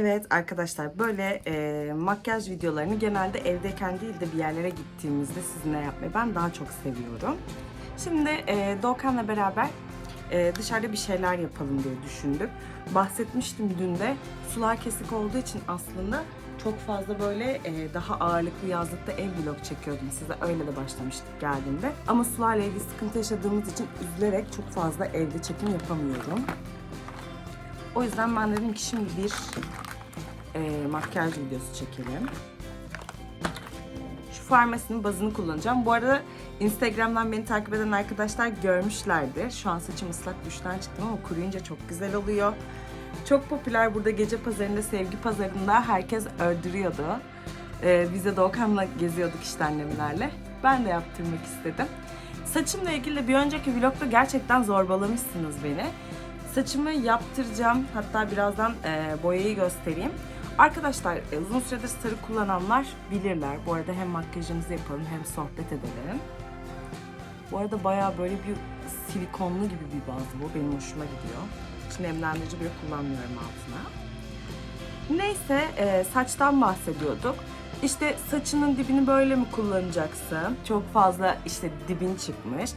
Evet arkadaşlar böyle e, makyaj videolarını genelde evdeyken değil de bir yerlere gittiğimizde sizinle yapmayı ben daha çok seviyorum. Şimdi e, Doğukan'la beraber e, dışarıda bir şeyler yapalım diye düşündük. Bahsetmiştim dün de sular kesik olduğu için aslında çok fazla böyle e, daha ağırlıklı yazlıkta ev vlog çekiyordum. Size öyle de başlamıştık geldiğimde. Ama sularla ilgili sıkıntı yaşadığımız için üzülerek çok fazla evde çekim yapamıyorum. O yüzden ben dedim ki şimdi bir e, makyaj videosu çekelim. Şu farmasinin bazını kullanacağım. Bu arada Instagram'dan beni takip eden arkadaşlar görmüşlerdir. Şu an saçım ıslak duştan çıktım ama kuruyunca çok güzel oluyor. Çok popüler burada gece pazarında, sevgi pazarında herkes ördürüyordu. Ee, biz de Doğukan'la geziyorduk işte annemlerle. Ben de yaptırmak istedim. Saçımla ilgili bir önceki vlogda gerçekten zorbalamışsınız beni. Saçımı yaptıracağım. Hatta birazdan e, boyayı göstereyim. Arkadaşlar e, uzun süredir sarı kullananlar bilirler. Bu arada hem makyajımızı yapalım hem sohbet edelim. Bu arada bayağı böyle bir silikonlu gibi bir baz bu. Benim hoşuma gidiyor. Hiç nemlendirici bile kullanmıyorum altına. Neyse e, saçtan bahsediyorduk. İşte saçının dibini böyle mi kullanacaksın? Çok fazla işte dibin çıkmış.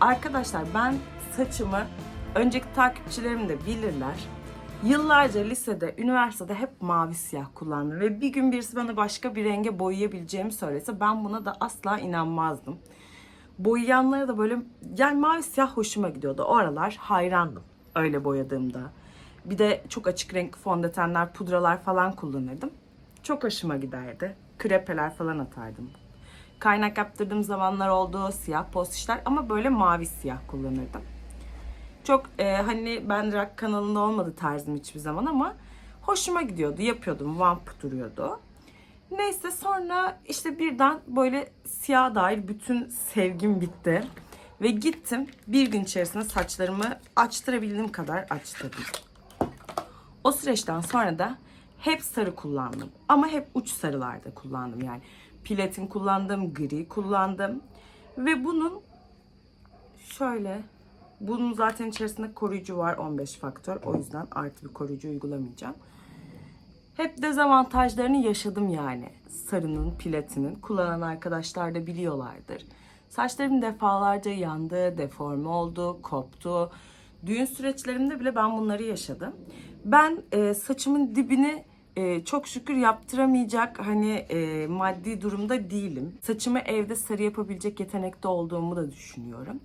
Arkadaşlar ben saçımı önceki takipçilerim de bilirler. Yıllarca lisede, üniversitede hep mavi siyah kullandım ve bir gün birisi bana başka bir renge boyayabileceğimi söylese ben buna da asla inanmazdım. Boyayanlara da böyle yani mavi siyah hoşuma gidiyordu. O aralar hayrandım öyle boyadığımda. Bir de çok açık renk fondötenler, pudralar falan kullanırdım. Çok hoşuma giderdi. Krepeler falan atardım. Kaynak yaptırdığım zamanlar oldu, siyah post işler ama böyle mavi siyah kullanırdım. Çok e, hani ben rock kanalında olmadı tarzım hiçbir zaman ama hoşuma gidiyordu. Yapıyordum, vamp duruyordu. Neyse sonra işte birden böyle siyah dair bütün sevgim bitti. Ve gittim bir gün içerisinde saçlarımı açtırabildiğim kadar açtırdım. O süreçten sonra da hep sarı kullandım. Ama hep uç sarılarda kullandım yani. Platin kullandım, gri kullandım. Ve bunun şöyle bunun zaten içerisinde koruyucu var 15 faktör. O yüzden artı bir koruyucu uygulamayacağım. Hep dezavantajlarını yaşadım yani. Sarının, platinin. Kullanan arkadaşlar da biliyorlardır. Saçlarım defalarca yandı, deforme oldu, koptu. Düğün süreçlerimde bile ben bunları yaşadım. Ben e, saçımın dibini e, çok şükür yaptıramayacak hani e, maddi durumda değilim. Saçımı evde sarı yapabilecek yetenekte olduğumu da düşünüyorum.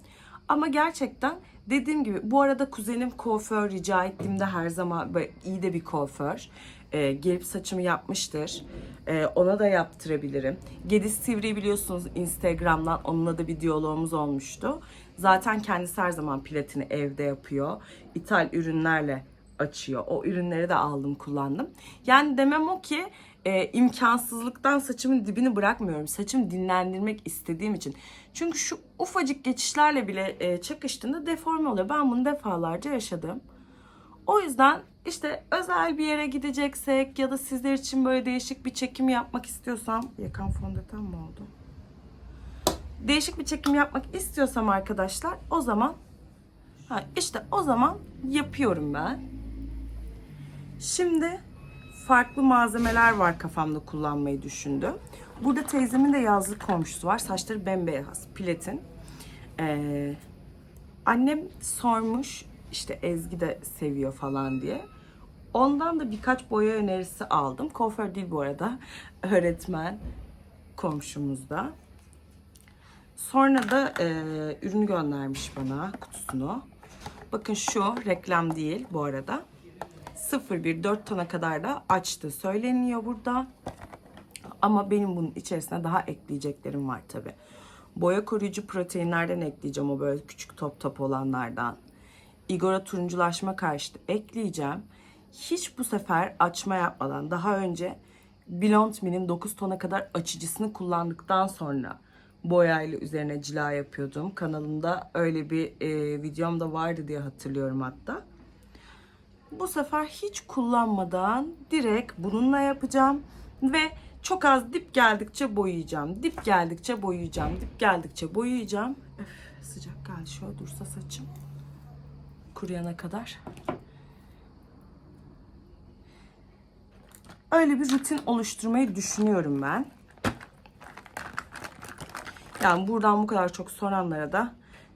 Ama gerçekten dediğim gibi bu arada kuzenim kuaför rica ettiğimde her zaman iyi de bir kuaför. E, gelip saçımı yapmıştır. E, ona da yaptırabilirim. Gediz Sivri'yi biliyorsunuz Instagram'dan onunla da bir diyalogumuz olmuştu. Zaten kendisi her zaman platini evde yapıyor. İthal ürünlerle açıyor. O ürünleri de aldım kullandım. Yani demem o ki e, imkansızlıktan saçımın dibini bırakmıyorum. Saçımı dinlendirmek istediğim için. Çünkü şu ufacık geçişlerle bile e, çakıştığında deforme oluyor. Ben bunu defalarca yaşadım. O yüzden işte özel bir yere gideceksek ya da sizler için böyle değişik bir çekim yapmak istiyorsam yakan fondöten mi oldu? Değişik bir çekim yapmak istiyorsam arkadaşlar o zaman ha işte o zaman yapıyorum ben. Şimdi farklı malzemeler var kafamda kullanmayı düşündüm. Burada teyzemin de yazlık komşusu var. Saçları bembeyaz, platin. Ee, annem sormuş işte Ezgi de seviyor falan diye. Ondan da birkaç boya önerisi aldım. Kuaför değil bu arada. Öğretmen komşumuzda. Sonra da e, ürünü göndermiş bana kutusunu. Bakın şu reklam değil bu arada. 01 4 tona kadar da açtı söyleniyor burada. Ama benim bunun içerisine daha ekleyeceklerim var tabi. Boya koruyucu proteinlerden ekleyeceğim o böyle küçük top top olanlardan. Igora turunculaşma karşıtı ekleyeceğim. Hiç bu sefer açma yapmadan daha önce Blond Me'nin 9 tona kadar açıcısını kullandıktan sonra boyayla üzerine cila yapıyordum. Kanalımda öyle bir e, videom da vardı diye hatırlıyorum hatta. Bu sefer hiç kullanmadan direkt bununla yapacağım ve çok az dip geldikçe boyayacağım. Dip geldikçe boyayacağım. Dip geldikçe boyayacağım. Öf, sıcak geldi şöyle dursa saçım. Kuruyana kadar. Öyle bir rutin oluşturmayı düşünüyorum ben. Yani buradan bu kadar çok soranlara da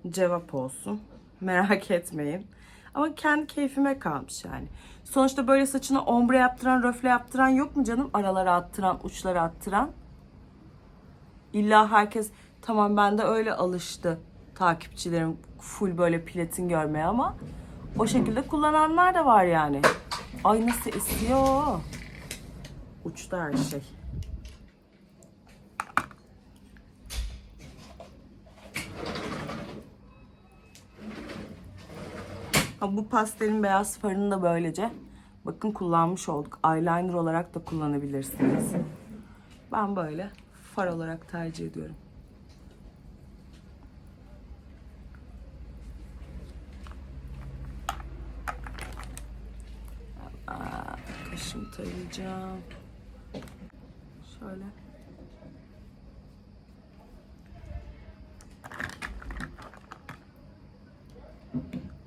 cevap olsun. Merak etmeyin. Ama kendi keyfime kalmış yani. Sonuçta böyle saçına ombre yaptıran, röfle yaptıran yok mu canım? Aralara attıran, uçlara attıran. İlla herkes tamam ben de öyle alıştı takipçilerim full böyle platin görmeye ama o şekilde kullananlar da var yani. Ay nasıl esiyor. Uçta her şey. Ha, bu pastelin beyaz farını da böylece bakın kullanmış olduk. Eyeliner olarak da kullanabilirsiniz. Ben böyle far olarak tercih ediyorum. Kaşımı tarayacağım. Şöyle.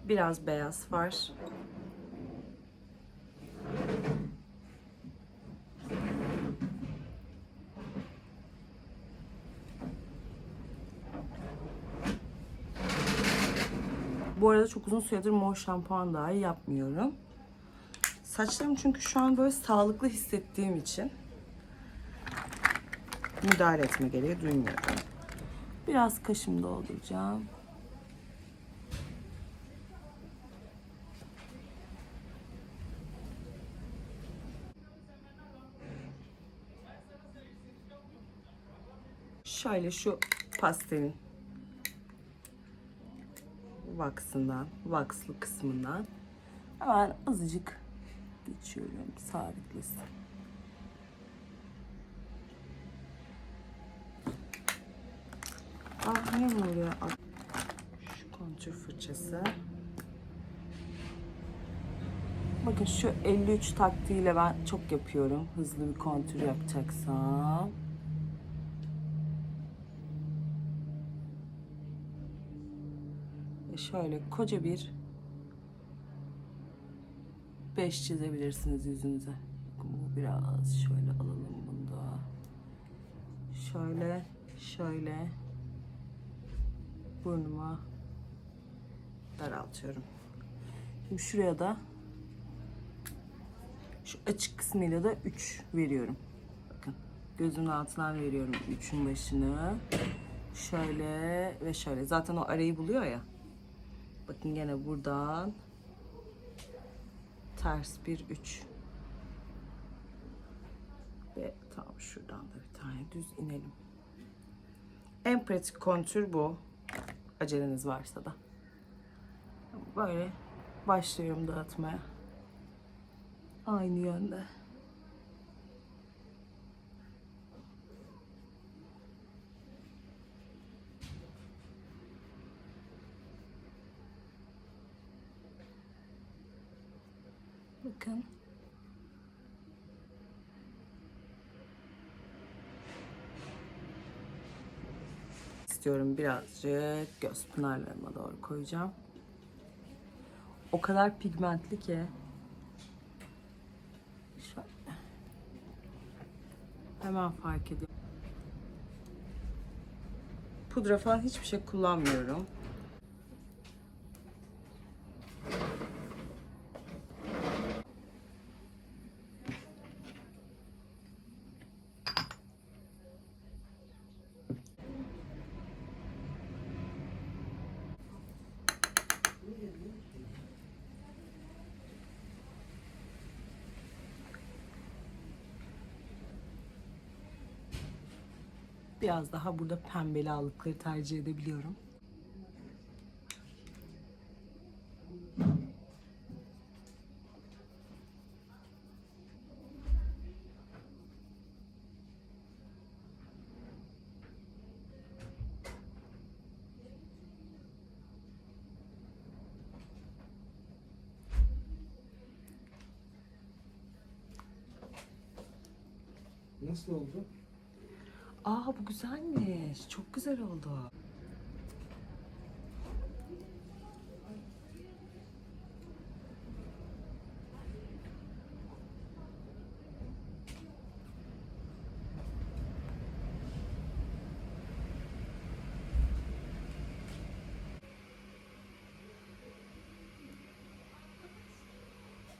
Biraz beyaz var. Bu arada çok uzun süredir mor şampuan dahi yapmıyorum. Saçlarım çünkü şu an böyle sağlıklı hissettiğim için müdahale etme gereği duymuyorum. Biraz kaşım dolduracağım. Şöyle şu pastelin vaksından, vakslı kısmından hemen azıcık geçiyorum sabitlesin. Ah niye böyle? Şu kontür fırçası. Bakın şu 53 taktiğiyle ben çok yapıyorum. Hızlı bir kontür yapacaksam. Şöyle koca bir 5 çizebilirsiniz yüzünüze. Biraz şöyle alalım bunu da. Şöyle, şöyle burnuma daraltıyorum. Şimdi şuraya da şu açık kısmıyla da 3 veriyorum. Bakın gözümün altından veriyorum 3'ün başını. Şöyle ve şöyle. Zaten o arayı buluyor ya. Bakın gene buradan ters bir 3. Ve tam şuradan da bir tane düz inelim. En pratik kontür bu. Aceleniz varsa da. Böyle başlıyorum dağıtmaya. Aynı yönde. Bakın. istiyorum birazcık göz pınarlarıma doğru koyacağım. O kadar pigmentli ki. Şöyle. Hemen fark ediyorum. Pudra falan hiçbir şey kullanmıyorum. Biraz daha burada pembeli allıkları tercih edebiliyorum. Nasıl oldu? güzelmiş. Çok güzel oldu.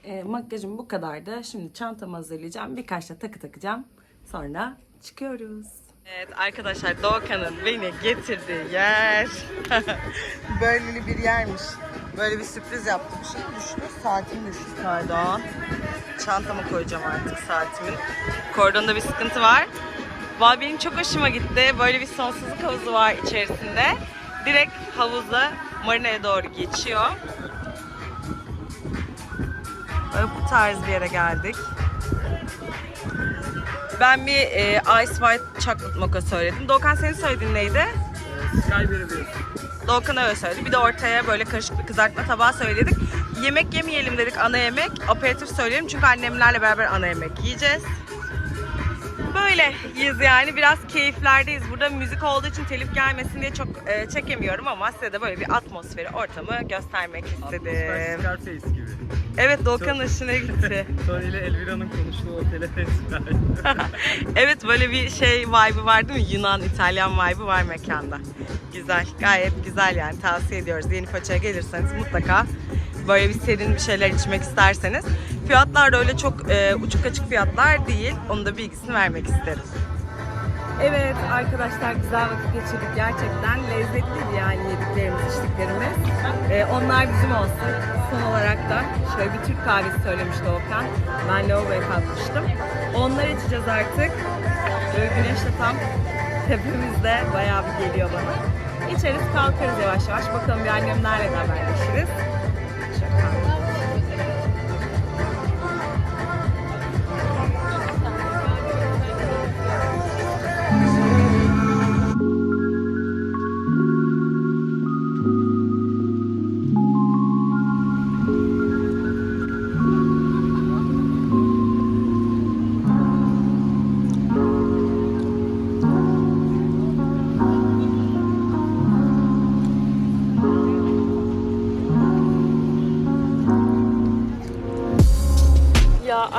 E, makyajım bu kadardı. Şimdi çantamı hazırlayacağım. Birkaç da takı takacağım. Sonra çıkıyoruz. Evet arkadaşlar Doğukan'ın beni getirdiği yer böyle bir yermiş. Böyle bir sürpriz yaptı. Bir şey düştü. Saatim düştü pardon. Çantama koyacağım artık saatimin. Kordonda bir sıkıntı var. Vay benim çok hoşuma gitti. Böyle bir sonsuzluk havuzu var içerisinde. Direkt havuza marinaya doğru geçiyor. Böyle bu tarz bir yere geldik. Ben bir e, Ice White Chocolate Mocha söyledim. Doğukan senin söylediğin neydi? Sky bir Doğukan öyle söyledi. Bir de ortaya böyle karışık bir kızartma tabağı söyledik. Yemek yemeyelim dedik ana yemek. Aperatif söyleyelim çünkü annemlerle beraber ana yemek yiyeceğiz. Böyleyiz yani. Biraz keyiflerdeyiz. Burada müzik olduğu için telif gelmesin diye çok e, çekemiyorum ama size de böyle bir atmosferi, ortamı göstermek istedim. Scarface gibi. Evet Doğukan'ın hoşuna gitti. Tony ile Elvira'nın konuştuğu otele evet böyle bir şey vibe'ı var değil mi? Yunan, İtalyan vibe'ı var mekanda. Güzel, gayet güzel yani tavsiye ediyoruz. Yeni Paça'ya gelirseniz mutlaka böyle bir serin bir şeyler içmek isterseniz. Fiyatlar da öyle çok e, uçuk açık fiyatlar değil. Onun da bilgisini vermek isterim. Evet arkadaşlar güzel vakit geçirdik gerçekten. Lezzetliydi yani yediklerimiz, içtiklerimiz. Ee, onlar bizim olsun. Son olarak da şöyle bir Türk kahvesi söylemişti Okan. Ben lavaboya kalkmıştım. Onları içeceğiz artık. Böyle güneş de tam tepemizde bayağı bir geliyor bana. İçeriz kalkarız yavaş yavaş. Bakalım bir annemlerle haberleşiriz.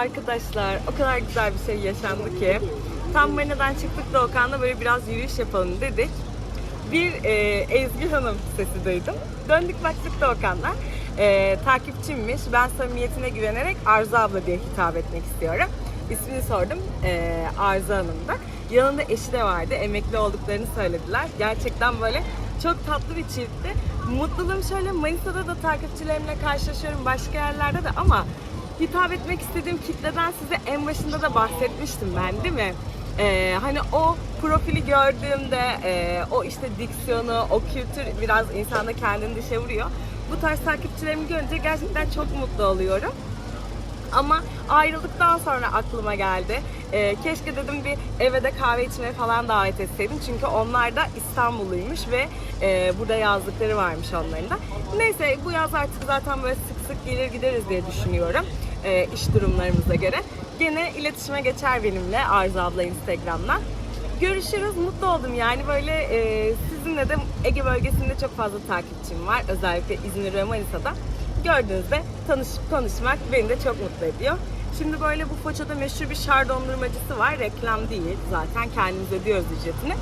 Arkadaşlar o kadar güzel bir şey yaşandı ki tam Marina'dan çıktık da Okan'la böyle biraz yürüyüş yapalım dedik. Bir e, Ezgi Hanım sesi duydum. Döndük baktık da Okan'la. E, takipçimmiş. Ben samimiyetine güvenerek Arzu abla diye hitap etmek istiyorum. İsmini sordum. E, Arzu Hanım da. Yanında eşi de vardı. Emekli olduklarını söylediler. Gerçekten böyle çok tatlı bir çiftti. Mutluluğum şöyle Manisa'da da takipçilerimle karşılaşıyorum başka yerlerde de ama hitap etmek istediğim kitleden size en başında da bahsetmiştim ben değil mi? Ee, hani o profili gördüğümde e, o işte diksiyonu, o kültür biraz insanda kendini dışa vuruyor. Bu tarz takipçilerimi görünce gerçekten çok mutlu oluyorum. Ama ayrıldıktan sonra aklıma geldi. Ee, keşke dedim bir eve de kahve içmeye falan davet etseydim. Çünkü onlar da İstanbulluymuş ve e, burada yazlıkları varmış onların da. Neyse bu yaz artık zaten böyle sık sık gelir gideriz diye düşünüyorum. E, iş durumlarımıza göre. Gene iletişime geçer benimle Arzu abla Instagram'dan. Görüşürüz. Mutlu oldum yani böyle e, sizinle de Ege bölgesinde çok fazla takipçim var. Özellikle İzmir ve Manisa'da. Gördüğünüzde tanışıp konuşmak beni de çok mutlu ediyor. Şimdi böyle bu Foça'da meşhur bir şar dondurmacısı var. Reklam değil zaten kendimiz ödüyoruz ücretini.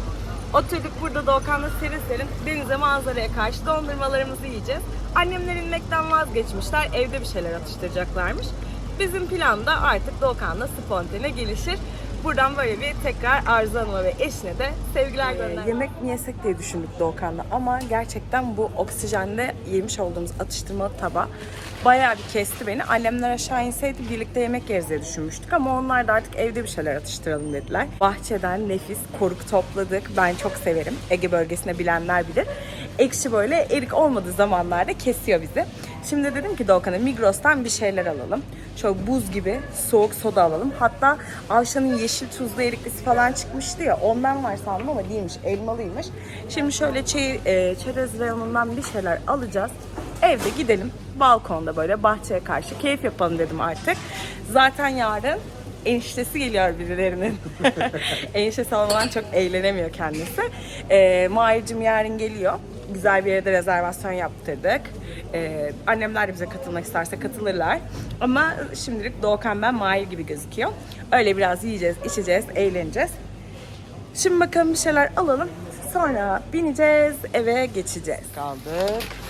Oturduk burada Doğukan'la serin serin denize manzaraya karşı dondurmalarımızı yiyeceğiz. Annemler inmekten vazgeçmişler. Evde bir şeyler atıştıracaklarmış. Bizim plan da artık Doğukan'la spontane gelişir. Buradan böyle bir tekrar Arzu Hanım'a ve eşine de sevgiler göndermek. Ee, yemek mi yesek diye düşündük Doğukan'la ama gerçekten bu oksijende yemiş olduğumuz atıştırmalık taba bayağı bir kesti beni. Annemler aşağı inseydi birlikte yemek yeriz diye düşünmüştük ama onlar da artık evde bir şeyler atıştıralım dediler. Bahçeden nefis koruk topladık. Ben çok severim. Ege bölgesinde bilenler bilir. Ekşi böyle erik olmadığı zamanlarda kesiyor bizi. Şimdi dedim ki Doğukan'a Migros'tan bir şeyler alalım. Şöyle buz gibi soğuk soda alalım. Hatta Avşan'ın yeşil tuzlu eriklisi falan çıkmıştı ya ondan var sandım ama değilmiş elmalıymış. Şimdi şöyle çey, e, çerez reyonundan bir şeyler alacağız. Evde gidelim balkonda böyle bahçeye karşı keyif yapalım dedim artık. Zaten yarın eniştesi geliyor birilerinin. eniştesi olmadan çok eğlenemiyor kendisi. Ee, Mahir'cim yarın geliyor. Güzel bir yerde rezervasyon yaptırdık. Ee, annemler de bize katılmak isterse katılırlar. Ama şimdilik Doğukan ben Mahir gibi gözüküyor. Öyle biraz yiyeceğiz, içeceğiz, eğleneceğiz. Şimdi bakalım bir şeyler alalım. Sonra bineceğiz, eve geçeceğiz. Kaldık.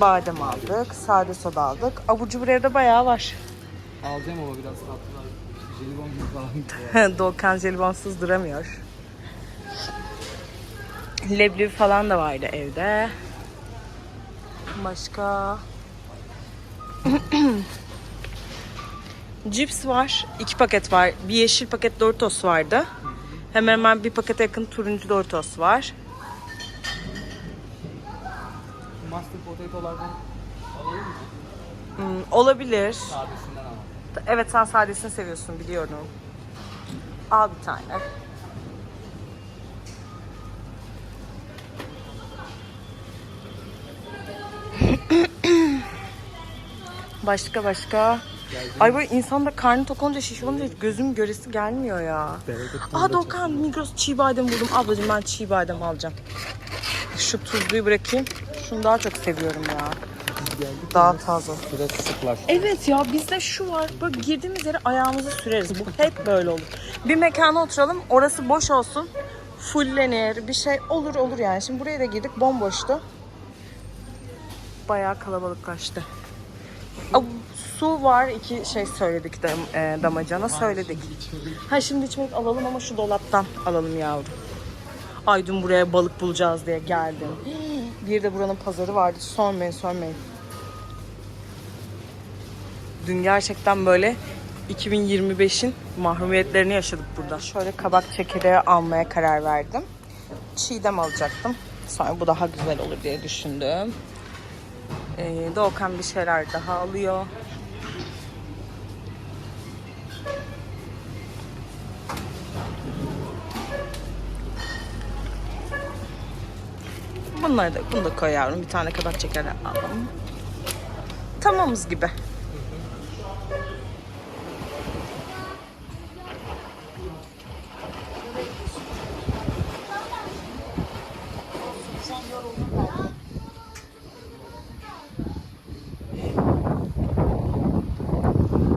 Badem aldık, sade soda aldık. Abur cubur evde bayağı var. Alacağım ama biraz tatlılar. Jelibon gibi falan. Doğukan jelibonsuz duramıyor. Leblebi falan da vardı evde. Başka... Cips var. iki paket var. Bir yeşil paket Doritos vardı. Hemen hemen bir pakete yakın turuncu Doritos var. Potatolardan alalım mı? Hmm, olabilir. Sadesinden ama. Evet sen sadesini seviyorsun biliyorum. Al bir tane. başka başka. Ay böyle insan da karnı tok olunca şiş olunca hiç gözüm göresi gelmiyor ya. Aa Doğukan Migros çiğ badem buldum. Ablacığım ben çiğ badem alacağım. Şu tuzluyu bırakayım. Şunu daha çok seviyorum ya. Daha taze. Biraz sıklar. Evet ya bizde şu var. Böyle girdiğimiz yere ayağımızı süreriz. Bu hep böyle olur. Bir mekana oturalım. Orası boş olsun. Fullenir. Bir şey olur olur yani. Şimdi buraya da girdik. Bomboştu. Bayağı kalabalıklaştı. Aa, su var. iki şey söyledik de e, damacana söyledik. Ha şimdi içmek alalım ama şu dolaptan alalım yavrum. Ay dün buraya balık bulacağız diye geldim. Bir de buranın pazarı vardı. Sormayın sormayın. Dün gerçekten böyle 2025'in mahrumiyetlerini yaşadık burada. Şöyle kabak çekirdeği almaya karar verdim. Çiğdem alacaktım. Sonra bu daha güzel olur diye düşündüm. Ee, Doğukan bir şeyler daha alıyor. Bunları da, bunu da koy yavrum. Bir tane kabak çekirdeği alalım. Tamamız gibi.